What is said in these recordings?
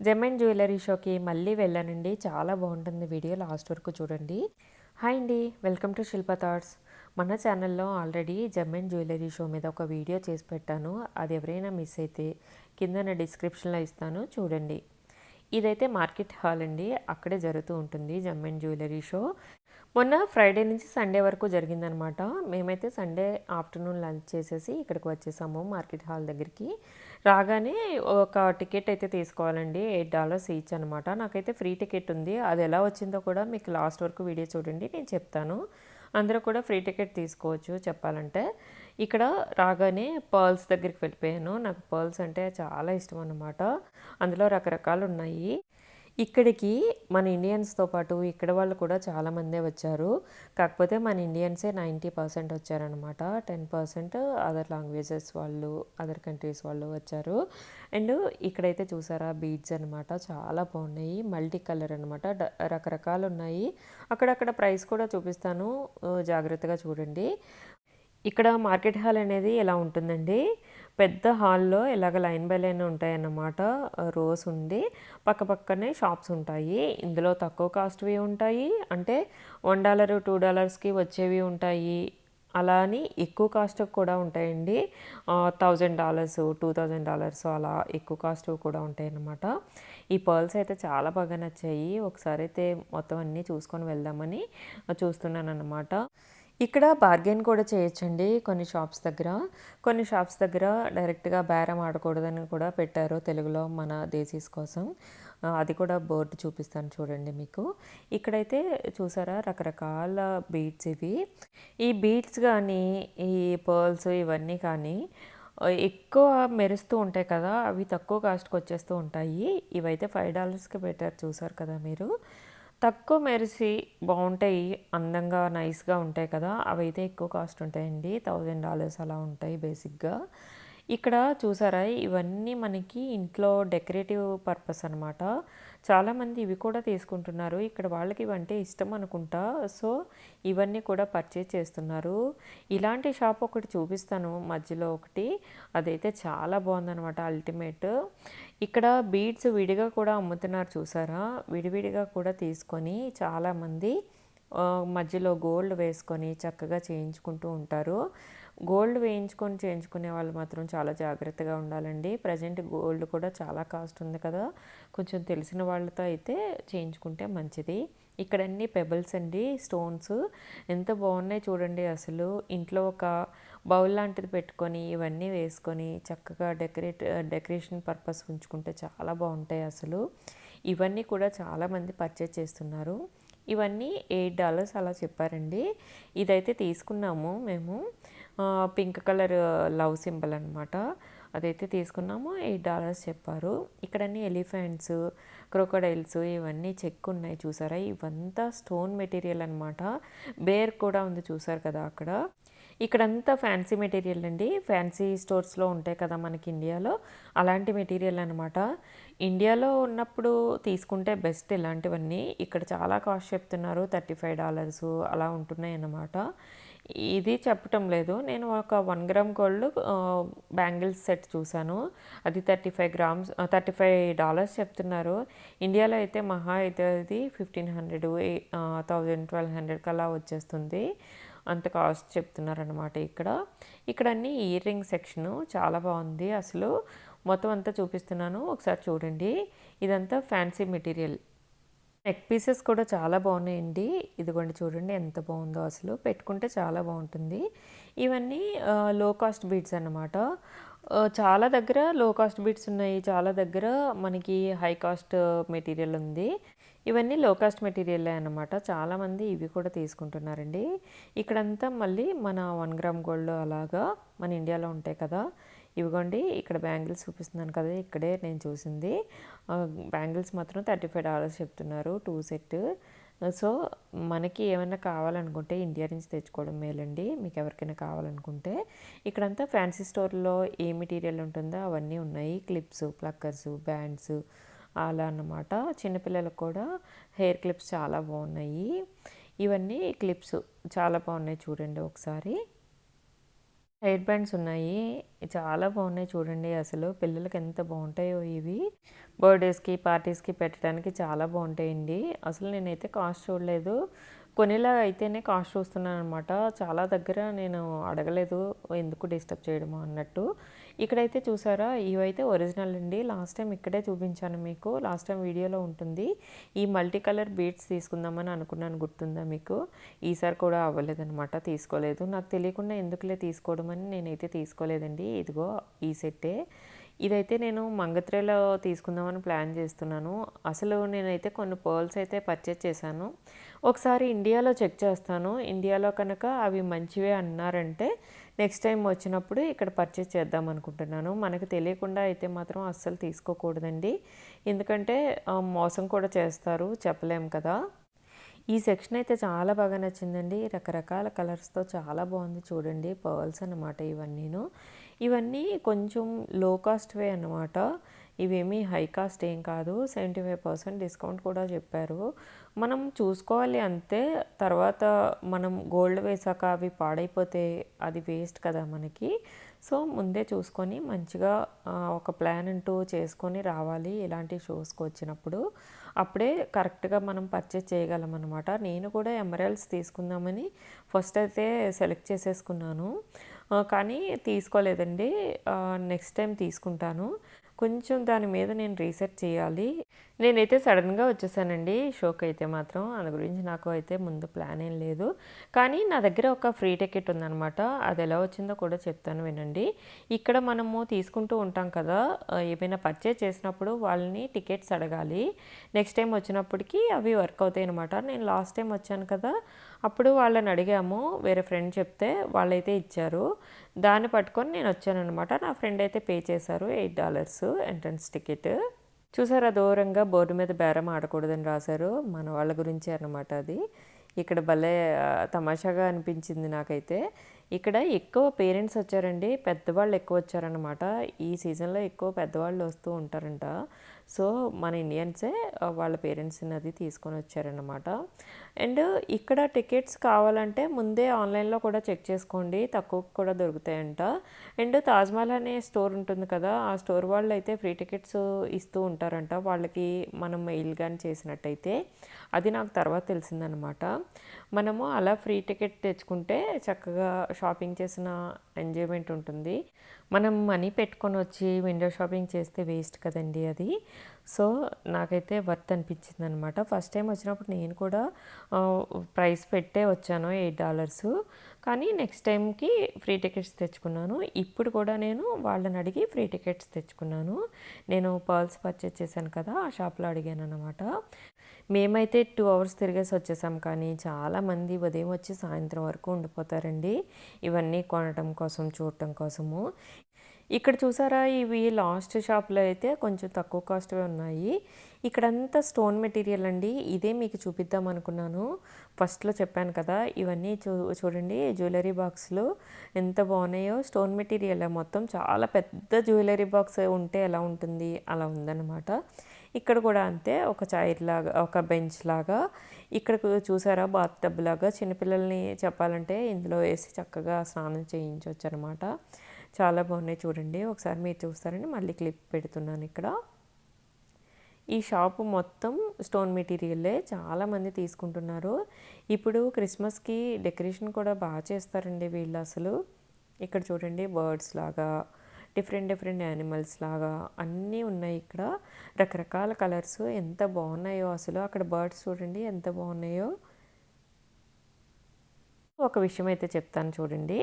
జెమెన్ jewellery షోకి మళ్ళీ వెళ్ళానండి. చాలా బాగుంటుంది వీడియో. లాస్ట్ వరకు చూడండి. హాయ్ అండి. Welcome to Shilpa thoughts. మన ఛానల్లో ఆల్రెడీ జెమెన్ జ్యువెలరీ షో మీద ఒక వీడియో చేసి పెట్టాను. అది ఎవరైనా మిస్ అయితే కింద డిస్క్రిప్షన్లో ఇస్తాను. చూడండి. ఇదైతే మార్కెట్ హాల్ అండి. అక్కడే జరుగుతూ ఉంటుంది జమ్మెన్ జ్యువెలరీ షో. మొన్న ఫ్రైడే నుంచి సండే వరకు జరిగిందనమాట. మేమైతే సండే ఆఫ్టర్నూన్ లంచ్ చేసేసి ఇక్కడికి వచ్చేసాము మార్కెట్ హాల్ దగ్గరికి. రాగానే ఒక టికెట్ అయితే తీసుకోవాలండి. ఎయిట్ డాలర్స్ ఈచ్ అనమాట నాకైతే ఫ్రీ టికెట్ ఉంది. అది ఎలా వచ్చిందో కూడా మీకు లాస్ట్ వరకు వీడియో చూడండి. నేను చెప్తాను. అందరూ కూడా ఫ్రీ టికెట్ తీసుకోవచ్చు చెప్పాలంటే. ఇక్కడ రాగానే పర్ల్స్ దగ్గరికి వెళ్ళిపోయాను. నాకు పర్ల్స్ అంటే చాలా ఇష్టం అన్నమాట. అందులో రకరకాలు ఉన్నాయి. ఇక్కడికి మన ఇండియన్స్తో పాటు ఇక్కడ వాళ్ళు కూడా చాలామందే వచ్చారు. కాకపోతే మన ఇండియన్సే నైంటీ పర్సెంట్ వచ్చారనమాట టెన్ పర్సెంట్ అదర్ లాంగ్వేజెస్ వాళ్ళు అదర్ కంట్రీస్ వాళ్ళు వచ్చారు. అండ్ ఇక్కడైతే చూసారా బీడ్స్ అనమాట చాలా బాగున్నాయి. మల్టీ కలర్ అనమాట రకరకాలు ఉన్నాయి అక్కడక్కడ ప్రైస్ కూడా చూపిస్తాను. జాగ్రత్తగా చూడండి. ఇక్కడ మార్కెట్ హాల్ అనేది ఎలా ఉంటుందండి? పెద్ద హాల్లో ఇలాగ లైన్ బై లైన్ ఉంటాయన్నమాట. రోస్ ఉండి పక్క పక్కనే షాప్స్ ఉంటాయి. ఇందులో తక్కువ కాస్ట్వి ఉంటాయి. అంటే వన్ డాలర్ టూ డాలర్స్కి వచ్చేవి ఉంటాయి. అలా అని ఎక్కువ కాస్ట్ కూడా ఉంటాయండి. Thousand dollars two thousand dollars అలా ఎక్కువ కాస్ట్ కూడా ఉంటాయి అన్నమాట ఈ పర్ల్స్ అయితే చాలా బాగా నచ్చాయి. ఒకసారి అయితే మొత్తం అన్నీ చూసుకొని వెళ్దామని చూస్తున్నాను అన్నమాట ఇక్కడ బార్గెన్ కూడా చేయొచ్చండి కొన్ని షాప్స్ దగ్గర. కొన్ని షాప్స్ దగ్గర డైరెక్ట్గా బేరం ఆడకూడదని కూడా పెట్టారు తెలుగులో మన దేశీస్ కోసం. అది కూడా బోర్డు చూపిస్తాను చూడండి మీకు. ఇక్కడైతే చూసారా రకరకాల బీడ్స్ ఇవి. ఈ బీడ్స్ కానీ ఈ పర్ల్స్ ఇవన్నీ కానీ ఎక్కువ మెరుస్తూ ఉంటాయి కదా అవి తక్కువ కాస్ట్కి వచ్చేస్తూ ఉంటాయి. ఇవైతే ఫైవ్ డాలర్స్కి పెట్టారు చూసారు కదా మీరు. తక్కువ మెరిసి బాగుంటాయి అందంగా నైస్గా ఉంటాయి కదా అవి అయితే ఎక్కువ కాస్ట్ ఉంటాయండి. థౌజండ్ డాలర్స్ అలా ఉంటాయి బేసిక్గా. ఇక్కడ చూసారా ఇవన్నీ మనకి ఇంట్లో డెకరేటివ్ పర్పస్ అనమాట చాలామంది ఇవి కూడా తీసుకుంటున్నారు. ఇక్కడ వాళ్ళకి ఇవంటే ఇష్టం అనుకుంటా. సో ఇవన్నీ కూడా పర్చేజ్ చేస్తున్నారు. ఇలాంటి షాప్ ఒకటి చూపిస్తాను. మధ్యలో ఒకటి. అదైతే చాలా బాగుందనమాట అల్టిమేట్ ఇక్కడ బీడ్స్ విడిగా కూడా అమ్ముతున్నారు చూసారా? విడివిడిగా కూడా తీసుకొని చాలామంది మధ్యలో గోల్డ్ వేసుకొని చక్కగా చేయించుకుంటూ ఉంటారు. గోల్డ్ వేయించుకొని చేయించుకునే వాళ్ళు మాత్రం చాలా జాగ్రత్తగా ఉండాలండి. ప్రజెంట్ గోల్డ్ కూడా చాలా కాస్ట్ ఉంది కదా. కొంచెం తెలిసిన వాళ్ళతో అయితే చేయించుకుంటే మంచిది. ఇక్కడ అన్ని పెబల్స్ అండి స్టోన్స్. ఎంత బాగున్నాయి చూడండి అసలు. ఇంట్లో ఒక బౌల్ లాంటిది పెట్టుకొని ఇవన్నీ వేసుకొని చక్కగా డెకరేట్ డెకరేషన్ పర్పస్ ఉంచుకుంటే చాలా బాగుంటాయి అసలు. ఇవన్నీ కూడా చాలామంది పర్చేజ్ చేస్తున్నారు. ఇవన్నీ ఎయిట్ డాలర్స్ అలా చెప్పారండి. ఇదైతే తీసుకున్నాము మేము. పింక్ కలర్ లవ్ సింబల్ అనమాట అదైతే తీసుకున్నాము. ఎయిట్ డాలర్స్ చెప్పారు. ఇక్కడన్నీ ఎలిఫెంట్స్ క్రోకోడైల్స్ ఇవన్నీ చెక్ ఉన్నాయి చూసారా? ఇవంతా స్టోన్ మెటీరియల్ అనమాట బేర్ కూడా ఉంది చూసారు కదా అక్కడ. ఇక్కడంతా ఫ్యాన్సీ మెటీరియల్ అండి. ఫ్యాన్సీ స్టోర్స్లో ఉంటాయి కదా మనకి ఇండియాలో. అలాంటి మెటీరియల్ అనమాట ఇండియాలో ఉన్నప్పుడు తీసుకుంటే బెస్ట్ ఇలాంటివన్నీ. ఇక్కడ చాలా కాస్ట్ చెప్తున్నారు. థర్టీ ఫైవ్ డాలర్స్ అలా ఉంటున్నాయి అన్నమాట. ఇది చెప్పటం లేదు. నేను ఒక one gram gold bangles set చూశాను. అది thirty five grams thirty five dollars చెప్తున్నారు. ఇండియాలో అయితే మహా అయితే అది fifteen hundred thousand twelve hundred కల్లా వచ్చేస్తుంది. అంత కాస్ట్ చెప్తున్నారనమాట ఇక్కడ. ఇక్కడ అన్ని ఇయర్ రింగ్ సెక్షను చాలా బాగుంది. అసలు మొత్తం అంతా చూపిస్తున్నాను. ఒకసారి చూడండి. ఇదంతా ఫ్యాన్సీ మెటీరియల్. నెక్ పీసెస్ కూడా చాలా బాగున్నాయండి. ఇదిగోండి చూడండి ఎంత బాగుందో అసలు. పెట్టుకుంటే చాలా బాగుంటుంది. ఇవన్నీ లో కాస్ట్ బీడ్స్ అన్నమాట. చాలా దగ్గర లో కాస్ట్ బీడ్స్ ఉన్నాయి. చాలా దగ్గర మనకి హై కాస్ట్ మెటీరియల్ ఉంది. ఇవన్నీ లో కాస్ట్ మెటీరియలే అనమాట చాలామంది ఇవి కూడా తీసుకుంటున్నారండి. ఇక్కడంతా మళ్ళీ మన వన్ గ్రామ్ గోల్డ్ అలాగా మన ఇండియాలో ఉంటాయి కదా. ఇవిగోండి ఇక్కడ బ్యాంగిల్స్ చూపిస్తున్నాను కదా ఇక్కడే నేను చూసింది. బ్యాంగిల్స్ మాత్రం థర్టీ ఫైవ్ డాలర్స్ చెప్తున్నారు టూ సెట్. సో మనకి ఏమైనా కావాలనుకుంటే ఇండియా నుంచి తెచ్చుకోవడం మేలండి మీకు ఎవరికైనా కావాలనుకుంటే. ఇక్కడంతా ఫ్యాన్సీ స్టోర్లో ఏ మెటీరియల్ ఉంటుందో అవన్నీ ఉన్నాయి క్లిప్స్ ప్లక్కర్స్ బ్యాండ్స్ అలా అన్నమాట. చిన్నపిల్లలకు కూడా హెయిర్ క్లిప్స్ చాలా బాగున్నాయి. ఇవన్నీ క్లిప్స్ చాలా బాగున్నాయి చూడండి ఒకసారి. హెయిర్ బ్యాండ్స్ ఉన్నాయి. చాలా బాగున్నాయి చూడండి అసలు. పిల్లలకి ఎంత బాగుంటాయో ఇవి. బర్త్డేస్కి పార్టీస్కి పెట్టడానికి చాలా బాగుంటాయండి. అసలు నేనైతే కాస్ట్ చూడలేదు. కొనేలా అయితేనే కాస్ట్ చూస్తున్నాను అనమాట చాలా దగ్గర నేను అడగలేదు. ఎందుకు డిస్టర్బ్ చేయడము అన్నట్టు. ఇక్కడైతే చూసారా? ఇవైతే ఒరిజినల్ అండి. లాస్ట్ టైం ఇక్కడే చూపించాను మీకు. లాస్ట్ టైం వీడియోలో ఉంటుంది. ఈ మల్టీ కలర్ బీడ్స్ తీసుకుందామని అనుకున్నాను. గుర్తుందా మీకు? ఈసారి కూడా అవ్వలేదనమాట తీసుకోలేదు. నాకు తెలియకుండా ఎందుకులే తీసుకోవడం అని నేనైతే తీసుకోలేదండి. ఇదిగో ఈ సెట్టే. ఇదైతే నేను మంగత్రేలో తీసుకుందామని ప్లాన్ చేస్తున్నాను. అసలు నేనైతే కొన్ని పర్ల్స్ అయితే పర్చేజ్ చేశాను. ఒకసారి ఇండియాలో చెక్ చేస్తాను. ఇండియాలో కనుక అవి మంచివే అన్నారంటే నెక్స్ట్ టైం వచ్చినప్పుడు ఇక్కడ పర్చేస్ చేద్దాం అనుకుంటున్నాను. మనకు తెలియకుండా అయితే మాత్రం అస్సలు తీసుకోకూడదండి. ఎందుకంటే మోసం కూడా చేస్తారు చెప్పలేం కదా. ఈ సెక్షన్ అయితే చాలా బాగా నచ్చిందండి. రకరకాల కలర్స్తో చాలా బాగుంది చూడండి. పర్ల్స్ అనమాట ఇవన్నీను. ఇవన్నీ కొంచెం లో కాస్ట్వే అనమాట ఇవేమీ హై కాస్ట్ ఏం కాదు. సెవెంటీ ఫైవ్ పర్సెంట్ డిస్కౌంట్ కూడా చెప్పారు. మనం చూసుకోవాలి అంతే. తర్వాత మనం గోల్డ్ వేసాక అవి పాడైపోతే అది వేస్ట్ కదా మనకి. సో ముందే చూసుకొని మంచిగా ఒక ప్లాన్ అంటూ చేసుకొని రావాలి ఇలాంటి షోస్కి వచ్చినప్పుడు. అప్పుడే కరెక్ట్గా మనం పర్చేస్ చేయగలం అనమాట నేను కూడా ఎమరల్స్ తీసుకుందామని ఫస్ట్ అయితే సెలెక్ట్ చేసేసుకున్నాను. కానీ తీసుకోలేదండి. నెక్స్ట్ టైం తీసుకుంటాను. కొంచెం దాని మీద నేను రీసెర్చ్ చేయాలి. నేనైతే సడన్గా వచ్చేసానండి. షోకి అయితే మాత్రం. దాని గురించి నాకు అయితే ముందు ప్లాన్ ఏం లేదు. కానీ నా దగ్గర ఒక ఫ్రీ టికెట్ ఉందనమాట అది ఎలా వచ్చిందో కూడా చెప్తాను వినండి. ఇక్కడ మనము తీసుకుంటూ ఉంటాం కదా. ఏమైనా పర్చేజ్ చేసినప్పుడు వాళ్ళని టికెట్స్ అడగాలి. నెక్స్ట్ టైం వచ్చినప్పటికీ అవి వర్క్ అవుతాయి అనమాట నేను లాస్ట్ టైం వచ్చాను కదా. అప్పుడు వాళ్ళని అడిగాము. వేరే ఫ్రెండ్ చెప్తే వాళ్ళైతే ఇచ్చారు. దాన్ని పట్టుకొని నేను వచ్చానమాట నా ఫ్రెండ్ అయితే పే చేశారు. Eight dollars entrance ticket. చూసారా దూరంగా బోర్డు మీద బేరం ఆడకూడదని రాశారు. మన వాళ్ళ గురించి అనమాట అది. ఇక్కడ భలే తమాషాగా అనిపించింది నాకైతే. ఇక్కడ ఎక్కువ పేరెంట్స్ వచ్చారండి పెద్దవాళ్ళు ఎక్కువ వచ్చారనమాట ఈ సీజన్లో ఎక్కువ పెద్దవాళ్ళు వస్తూ ఉంటారంట. సో మన ఇండియన్సే వాళ్ళ పేరెంట్స్ని అది తీసుకొని వచ్చారనమాట అండ్ ఇక్కడ టికెట్స్ కావాలంటే ముందే ఆన్లైన్లో కూడా చెక్ చేసుకోండి తక్కువ కూడా దొరుకుతాయంట. అండ్ తాజ్మహల్ అనే స్టోర్ ఉంటుంది కదా ఆ స్టోర్ వాళ్ళు అయితే ఫ్రీ టికెట్స్ ఇస్తూ ఉంటారంట. వాళ్ళకి మనం మెయిల్ కానీ చేసినట్టయితే అది నాకు తర్వాత తెలిసిందనమాట మనము అలా ఫ్రీ టికెట్ తెచ్చుకుంటే చక్కగా షాపింగ్ చేసిన ఎంజాయ్మెంట్ ఉంటుంది. మనం మనీ పెట్టుకొని వచ్చి విండో షాపింగ్ చేస్తే వేస్ట్ కదండి అది. సో నాకైతే వర్త్ అనిపించింది అనమాట ఫస్ట్ టైం వచ్చినప్పుడు నేను కూడా ప్రైస్ పెట్టే వచ్చాను ఎయిట్ డాలర్స్. కానీ నెక్స్ట్ టైంకి ఫ్రీ టికెట్స్ తెచ్చుకున్నాను. ఇప్పుడు కూడా నేను వాళ్ళని అడిగి ఫ్రీ టికెట్స్ తెచ్చుకున్నాను. నేను పర్ల్స్ పర్చేస్ చేశాను కదా ఆ షాప్లో అడిగాను అనమాట మేమైతే టూ అవర్స్ తిరిగేసి వచ్చేసాం కానీ చాలామంది ఉదయం వచ్చి సాయంత్రం వరకు ఉండిపోతారండి. ఇవన్నీ కొనడం కోసం చూడటం కోసము. ఇక్కడ చూసారా? ఇవి లాస్ట్ షాప్లో అయితే కొంచెం తక్కువ కాస్ట్వే ఉన్నాయి. ఇక్కడంతా స్టోన్ మెటీరియల్ అండి. ఇదే మీకు చూపిద్దాం అనుకున్నాను. ఫస్ట్లో చెప్పాను కదా ఇవన్నీ చూ చూడండి జ్యువెలరీ బాక్స్లు ఎంత బాగున్నాయో. స్టోన్ మెటీరియల్ మొత్తం చాలా పెద్ద జ్యువెలరీ బాక్స్ ఉంటే ఎలా ఉంటుంది? అలా ఉందన్నమాట. ఇక్కడ కూడా అంతే ఒక చైర్ లాగా ఒక బెంచ్ లాగా. ఇక్కడ చూసారా? బాత్ టబ్ లాగా. చిన్నపిల్లల్ని చెప్పాలంటే ఇందులో వేసి చక్కగా స్నానం చేయించవచ్చు అనమాట చాలా బాగున్నాయి చూడండి. ఒకసారి మీరు చూస్తారని మళ్ళీ క్లిప్ పెడుతున్నాను ఇక్కడ. ఈ షాపు మొత్తం స్టోన్ మెటీరియలే చాలామంది తీసుకుంటున్నారు. ఇప్పుడు క్రిస్మస్కి డెకరేషన్ కూడా బాగా చేస్తారండి వీళ్ళు అసలు. ఇక్కడ చూడండి బర్డ్స్ లాగా డిఫరెంట్ డిఫరెంట్ యానిమల్స్ లాగా అన్నీ ఉన్నాయి ఇక్కడ. రకరకాల కలర్స్ ఎంత బాగున్నాయో అసలు. అక్కడ బర్డ్స్ చూడండి ఎంత బాగున్నాయో. ఒక విషయం అయితే చెప్తాను చూడండి.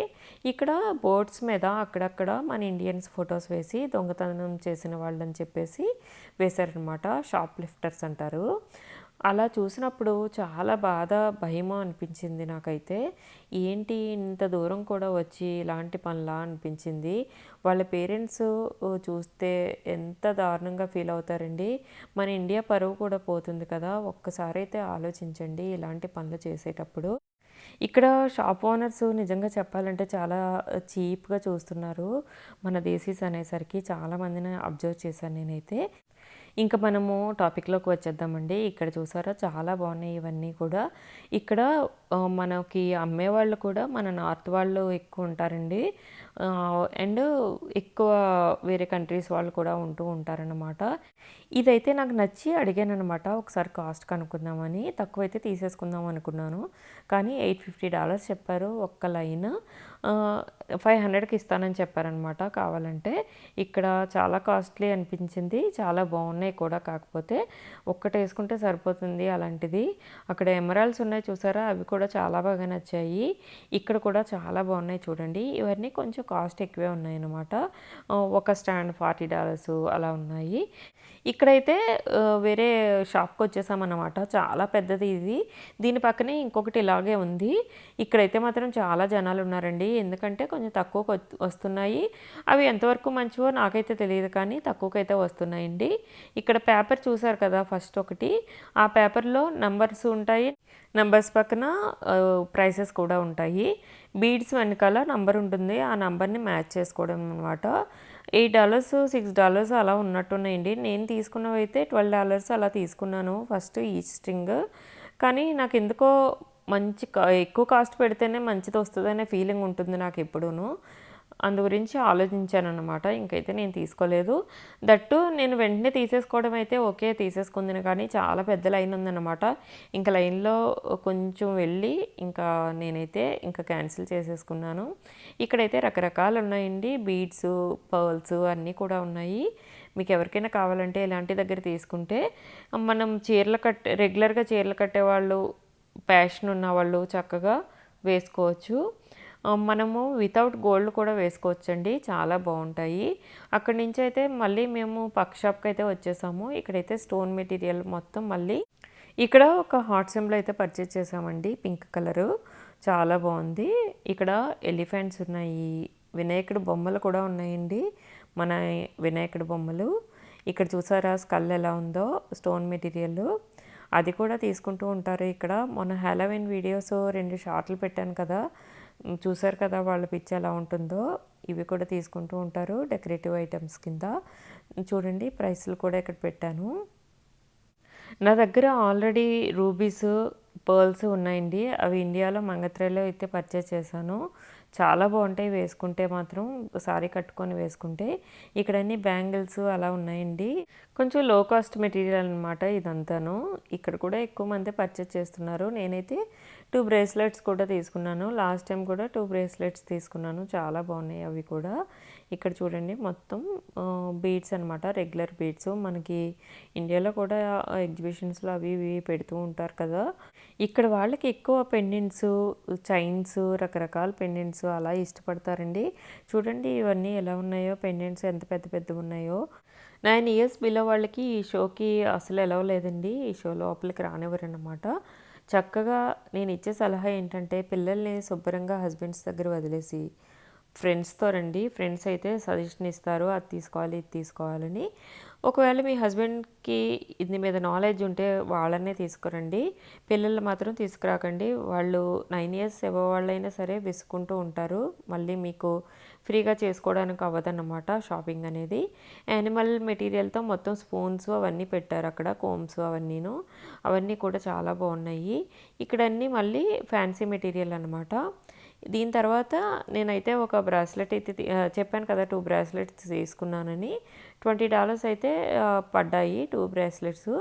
ఇక్కడ బోర్డ్స్ మీద అక్కడక్కడ మన ఇండియన్స్ ఫొటోస్ వేసి దొంగతనం చేసిన వాళ్ళని చెప్పేసి వేశారనమాట షాప్ లిఫ్టర్స్ అంటారు. అలా చూసినప్పుడు చాలా బాధ భయమో అనిపించింది నాకైతే. ఏంటి ఇంత దూరం కూడా వచ్చి ఇలాంటి పనులా అనిపించింది? వాళ్ళ పేరెంట్స్ చూస్తే ఎంత దారుణంగా ఫీల్ అవుతారండి. మన ఇండియా పరువు కూడా పోతుంది కదా. ఒక్కసారి అయితే ఆలోచించండి ఇలాంటి పనులు చేసేటప్పుడు. ఇక్కడ షాప్ ఓనర్స్ నిజంగా చెప్పాలంటే చాలా చీప్గా చూస్తున్నారు. మన దేశీస్ అనేసరికి చాలామందిని అబ్జర్వ్ చేశాను నేనైతే. ఇంకా మనము టాపిక్లోకి వచ్చేద్దామండి. ఇక్కడ చూసారా? చాలా బాగున్నాయి ఇవన్నీ కూడా. ఇక్కడ మనకి అమ్మేవాళ్ళు కూడా మన నార్త్ వాళ్ళు ఎక్కువ ఉంటారండి. అండ్ ఎక్కువ వేరే కంట్రీస్ వాళ్ళు కూడా ఉంటూ ఉంటారన్నమాట. ఇదైతే నాకు నచ్చి అడిగాను అనమాట ఒకసారి కాస్ట్ కనుక్కుందామని. తక్కువైతే తీసేసుకుందాం అనుకున్నాను. కానీ ఎయిట్ ఫిఫ్టీ డాలర్స్ చెప్పారు ఒక్క లైన్. ఫైవ్ హండ్రెడ్కి ఇస్తానని చెప్పారనమాట కావాలంటే. ఇక్కడ చాలా కాస్ట్లీ అనిపించింది చాలా బాగున్నాయి కూడా. కాకపోతే ఒక్కటి వేసుకుంటే సరిపోతుంది అలాంటిది. అక్కడ ఎమరాల్స్ ఉన్నాయి చూసారా? అవి కూడా చాలా బాగా నచ్చాయి. ఇక్కడ కూడా చాలా బాగున్నాయి చూడండి. ఇవన్నీ కొంచెం కాస్ట్ ఎక్కువే ఉన్నాయి అనమాట ఒక స్టాండ్ ఫార్టీ డాలర్స్ అలా ఉన్నాయి. ఇక్కడైతే వేరే షాప్కి వచ్చేసామన్నమాట. చాలా పెద్దది ఇది. దీని పక్కనే ఇంకొకటి ఇలాగే ఉంది. ఇక్కడైతే మాత్రం చాలా జనాలు ఉన్నారండి. ఎందుకంటే కొంచెం తక్కువకు వస్తున్నాయి. అవి ఎంతవరకు మంచివో నాకైతే తెలియదు కానీ తక్కువకైతే వస్తున్నాయండి. ఇక్కడ పేపర్ చూసారు కదా ఫస్ట్ ఒకటి. ఆ పేపర్లో నంబర్స్ ఉంటాయి. నంబర్స్ పక్కన ప్రైసెస్ కూడా ఉంటాయి. బీడ్స్ వెనకాల నంబర్ ఉంటుంది. ఆ నంబర్ని మ్యాచ్ చేసుకోవడం అనమాట ఎయిట్ డాలర్స్ సిక్స్ డాలర్స్ అలా ఉన్నట్టున్నాయండి. నేను తీసుకున్నవి అయితే ట్వెల్వ్ డాలర్స్ అలా తీసుకున్నాను ఫస్ట్ ఈచ్ స్ట్రింగ్. కానీ నాకు ఎందుకో మంచి కా- ఎక్కువ కాస్ట్ పెడితేనే మంచిది వస్తుందనే ఫీలింగ్ ఉంటుంది నాకు ఎప్పుడూను. అందు గురించి ఆలోచించాను అనమాట ఇంకైతే నేను తీసుకోలేదు. దట్టు నేను వెంటనే తీసేసుకోవడం అయితే ఓకే తీసేసుకుంది కానీ చాలా పెద్ద లైన్ ఉందన్నమాట. ఇంకా లైన్లో కొంచెం వెళ్ళి ఇంకా నేనైతే ఇంకా క్యాన్సిల్ చేసేసుకున్నాను. ఇక్కడైతే రకరకాలు ఉన్నాయండి బీడ్స్ పర్ల్స్ అన్నీ కూడా ఉన్నాయి. మీకు ఎవరికైనా కావాలంటే ఇలాంటి దగ్గర తీసుకుంటే మనం చీరలు కట్టే రెగ్యులర్గా చీరలు కట్టేవాళ్ళు ప్యాషన్ ఉన్న వాళ్ళు చక్కగా వేసుకోవచ్చు. మనము వితౌట్ గోల్డ్ కూడా వేసుకోవచ్చండి. చాలా బాగుంటాయి. అక్కడి నుంచి అయితే మళ్ళీ మేము పక్ షాప్కి అయితే వచ్చేసాము. ఇక్కడైతే స్టోన్ మెటీరియల్ మొత్తం మళ్ళీ ఇక్కడ ఒక హాట్ సింబల్ అయితే పర్చేజ్ చేసామండి. Pink colour. చాలా బాగుంది. ఇక్కడ ఎలిఫెంట్స్ ఉన్నాయి. వినాయకుడు బొమ్మలు కూడా ఉన్నాయండి. మన వినాయకుడు బొమ్మలు. ఇక్కడ చూసారా స్కల్ ఎలా ఉందో స్టోన్ మెటీరియల్ అది కూడా తీసుకుంటూ ఉంటారు ఇక్కడ. మొన్న హ్యాలోవిన్ వీడియోస్ రెండు షార్ట్లు పెట్టాను కదా. చూసారు కదా వాళ్ళ పిచ్చి ఎలా ఉంటుందో? ఇవి కూడా తీసుకుంటూ ఉంటారు డెకరేటివ్ ఐటమ్స్ కింద. చూడండి ప్రైస్లు కూడా ఇక్కడ పెట్టాను. నా దగ్గర ఆల్రెడీ రూబీస్ పర్ల్స్ ఉన్నాయండి. అవి ఇండియాలో మంగత్రేలో అయితే పర్చేస్ చేశాను. చాలా బాగుంటాయి వేసుకుంటే మాత్రం. సారీ కట్టుకొని వేసుకుంటే. ఇక్కడ అన్ని బ్యాంగిల్స్ అలా ఉన్నాయండి. కొంచెం లో కాస్ట్ మెటీరియల్ అనమాట ఇదంతాను. ఇక్కడ కూడా ఎక్కువ మంది పర్చేస్ చేస్తున్నారు. నేనైతే టూ బ్రేస్లెట్స్ కూడా తీసుకున్నాను. లాస్ట్ టైం కూడా టూ బ్రేస్లెట్స్ తీసుకున్నాను. చాలా బాగున్నాయి అవి కూడా. ఇక్కడ చూడండి మొత్తం బీడ్స్ అనమాట రెగ్యులర్ బీడ్స్ మనకి ఇండియాలో కూడా ఎగ్జిబిషన్స్లో అవి ఇవి పెడుతూ ఉంటారు కదా. ఇక్కడ వాళ్ళకి ఎక్కువ పెండెంట్స్ చైన్స్ రకరకాల పెండెంట్స్ అలా ఇష్టపడతారండి. చూడండి ఇవన్నీ ఎలా ఉన్నాయో పెండెంట్స్ ఎంత పెద్ద పెద్ద ఉన్నాయో. నైన్ ఇయర్స్ బిలో వాళ్ళకి ఈ షోకి అసలు ఎలా లేదండి. ఈ షో లోపలికి రానివ్వరు అనమాట చక్కగా నేను ఇచ్చే సలహా ఏంటంటే పిల్లల్ని శుభ్రంగా హస్బెండ్స్ దగ్గర వదిలేసి ఫ్రెండ్స్తో రండి ఫ్రెండ్స్ అయితే సజెషన్ ఇస్తారు అది తీసుకోవాలి ఇది తీసుకోవాలని. ఒకవేళ మీ హస్బెండ్కి ఇది మీద నాలెడ్జ్ ఉంటే వాళ్ళనే తీసుకురండి. పిల్లలు మాత్రం తీసుకురాకండి. వాళ్ళు నైన్ ఇయర్స్ ఎవ వాళ్ళైనా సరే విసుకుంటూ ఉంటారు. మళ్ళీ మీకు ఫ్రీగా చేసుకోవడానికి అవ్వదన్నమాట షాపింగ్ అనేది. యానిమల్ మెటీరియల్తో మొత్తం స్పూన్స్ అవన్నీ పెట్టారు అక్కడ కోమ్స్ అవన్నీను. అవన్నీ కూడా చాలా బాగున్నాయి. ఇక్కడన్నీ మళ్ళీ ఫ్యాన్సీ మెటీరియల్ అనమాట దీని తర్వాత నేనైతే ఒక బ్రాస్లెట్ అయితే చెప్పాను కదా టూ బ్రాస్లెట్స్ తీసుకున్నానని. ట్వంటీ డాలర్స్ అయితే పడ్డాయి టూ బ్రాస్లెట్స్.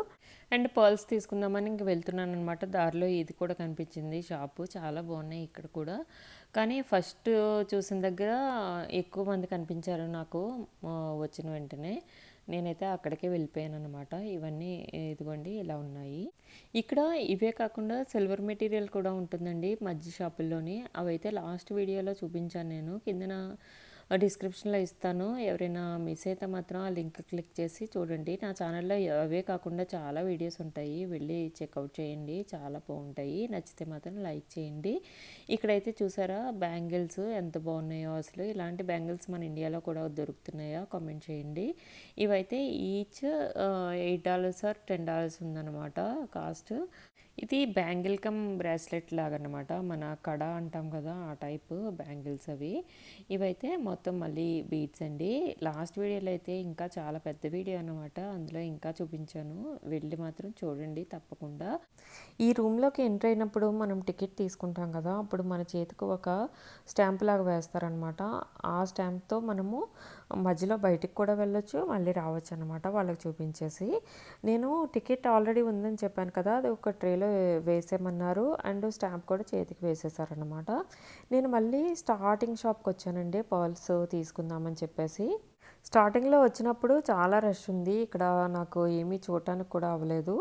అండ్ పర్ల్స్ తీసుకుందామని ఇంక వెళ్తున్నాను అనమాట దారిలో ఇది కూడా కనిపించింది షాపు. చాలా బాగున్నాయి ఇక్కడ కూడా. కానీ ఫస్ట్ చూసిన దగ్గర ఎక్కువ మంది కనిపించారు నాకు వచ్చిన వెంటనే. నేనైతే అక్కడికే వెళ్ళిపోయాను అనమాట ఇవన్నీ ఇదిగోండి ఇలా ఉన్నాయి. ఇక్కడ ఇవే కాకుండా సిల్వర్ మెటీరియల్ కూడా ఉంటుందండి మధ్య షాపుల్లోని అవైతే లాస్ట్ వీడియోలో చూపించాను నేను. కిందన డిస్క్రిప్షన్లో ఇస్తాను. ఎవరైనా మిస్ అయితే మాత్రం ఆ లింక్ క్లిక్ చేసి చూడండి. నా ఛానల్లో అవే కాకుండా చాలా వీడియోస్ ఉంటాయి. వెళ్ళి చెక్అవుట్ చేయండి. చాలా బాగుంటాయి. నచ్చితే మాత్రం లైక్ చేయండి. ఇక్కడైతే చూసారా? బ్యాంగిల్స్ ఎంత బాగున్నాయో అసలు. ఇలాంటి బ్యాంగిల్స్ మన ఇండియాలో కూడా దొరుకుతున్నాయా? కామెంట్ చేయండి. ఇవైతే each eight dollars or ten dollars ఉందన్నమాట కాస్ట్ ఇది బ్యాంగిల్ కమ్ బ్రాస్లెట్ లాగా మన కడ అంటాం కదా ఆ టైప్ బ్యాంగిల్స్ అవి. ఇవైతే మొత్తం మళ్ళీ బీట్స్ అండి. లాస్ట్ వీడియోలో అయితే ఇంకా చాలా పెద్ద వీడియో అనమాట అందులో ఇంకా చూపించాను. వెళ్ళి మాత్రం చూడండి తప్పకుండా. ఈ రూమ్లోకి ఎంటర్ అయినప్పుడు మనం టికెట్ తీసుకుంటాం కదా అప్పుడు మన చేతికి ఒక స్టాంప్ లాగా వేస్తారనమాట ఆ స్టాంప్తో మనము మధ్యలో బయటికి కూడా వెళ్ళొచ్చు మళ్ళీ రావచ్చు అనమాట వాళ్ళకి చూపించేసి. నేను టికెట్ ఆల్రెడీ ఉందని చెప్పాను కదా అది ఒక ట్రేలో వేసేయమన్నారు అండ్ స్టాంప్ కూడా చేతికి వేసేసారనమాట నేను మళ్ళీ స్టార్టింగ్ షాప్కి వచ్చానండి పర్ల్స్ తీసుకుందామని చెప్పేసి. స్టార్టింగ్లో వచ్చినప్పుడు చాలా రష్ ఉంది ఇక్కడ నాకు ఏమీ చూడటానికి కూడా అవ్వలేదు.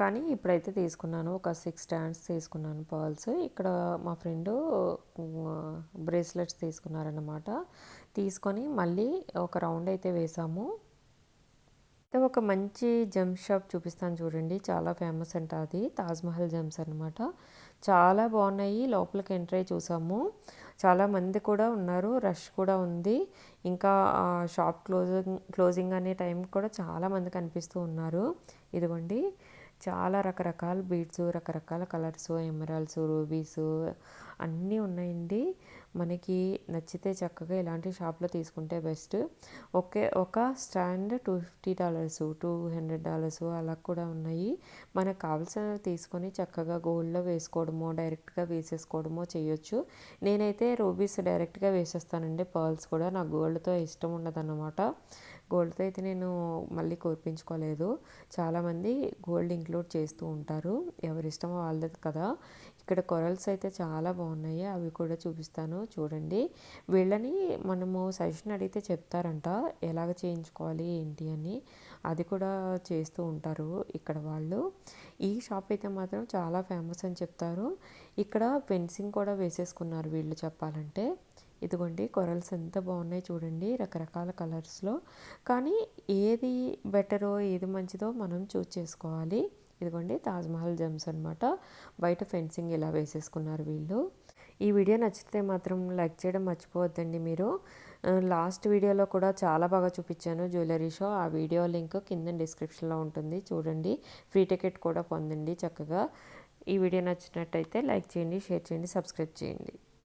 కానీ ఇప్పుడైతే తీసుకున్నాను ఒక సిక్స్ స్టాండ్స్ తీసుకున్నాను పర్ల్స్. ఇక్కడ మా ఫ్రెండ్ బ్రేస్లెట్స్ తీసుకున్నారన్నమాట. తీసుకొని మళ్ళీ ఒక రౌండ్ అయితే వేసాము. ఒక మంచి జెమ్స్ షాప్ చూపిస్తాను చూడండి. చాలా ఫేమస్ అంట అది. తాజ్మహల్ జెమ్స్ అనమాట చాలా బాగున్నాయి. లోపలికి ఎంటర్ అయ్యి చూసాము. చాలా మంది కూడా ఉన్నారు. రష్ కూడా ఉంది. ఇంకా షాప్ క్లోజింగ్ క్లోజింగ్ అనే టైం కూడా చాలామంది కనిపిస్తూ ఉన్నారు. ఇదిగోండి. చాలా రకరకాల బీడ్స్ రకరకాల కలర్స్ ఎమరాల్స్ రూబీస్ అన్నీ ఉన్నాయండి. మనకి నచ్చితే చక్కగా ఇలాంటి షాప్లో తీసుకుంటే బెస్ట్. ఒకే ఒక stand two fifty dollars two hundred dollars అలా కూడా ఉన్నాయి. మనకు కావాల్సినవి తీసుకొని చక్కగా గోల్డ్లో వేసుకోవడమో డైరెక్ట్గా వేసేసుకోవడమో చేయొచ్చు. నేనైతే రూబీస్ డైరెక్ట్గా వేసేస్తానండి. పర్ల్స్ కూడా నాకు గోల్డ్తో ఇష్టం ఉండదన్నమాట. గోల్డ్తో అయితే నేను మళ్ళీ కోర్పించుకోలేదు. చాలామంది గోల్డ్ ఇంక్లూడ్ చేస్తూ ఉంటారు. ఎవరి వాళ్ళది కదా. ఇక్కడ కొరల్స్ అయితే చాలా బాగున్నాయి. అవి కూడా చూపిస్తాను. చూడండి. వీళ్ళని మనము సజెషన్ అడిగితే చెప్తారంట. ఎలాగ చేయించుకోవాలి ఏంటి అని. అది కూడా చేస్తూ ఉంటారు ఇక్కడ వాళ్ళు. ఈ షాప్ అయితే మాత్రం చాలా ఫేమస్ అని చెప్తారు. ఇక్కడ ఫెన్సింగ్ కూడా వేసేసుకున్నారు వీళ్ళు చెప్పాలంటే. ఇదిగోండి కొరల్స్ ఎంత బాగున్నాయి చూడండి రకరకాల కలర్స్లో. కానీ ఏది బెటరో ఏది మంచిదో మనం చూస్ చేసుకోవాలి. ఇదిగోండి తాజ్మహల్ జెమ్స్ అనమాట బయట ఫెన్సింగ్ ఇలా వేసేసుకున్నారు వీళ్ళు. ఈ వీడియో నచ్చితే మాత్రం లైక్ చేయడం మర్చిపోవద్దండి మీరు. లాస్ట్ వీడియోలో కూడా చాలా బాగా చూపించాను జ్యువెలరీ షో. ఆ వీడియో లింక్ కింద డిస్క్రిప్షన్లో ఉంటుంది. చూడండి. ఫ్రీ టికెట్ కూడా పొందండి చక్కగా. ఈ వీడియో నచ్చినట్టయితే లైక్ చేయండి షేర్ చేయండి సబ్స్క్రైబ్ చేయండి.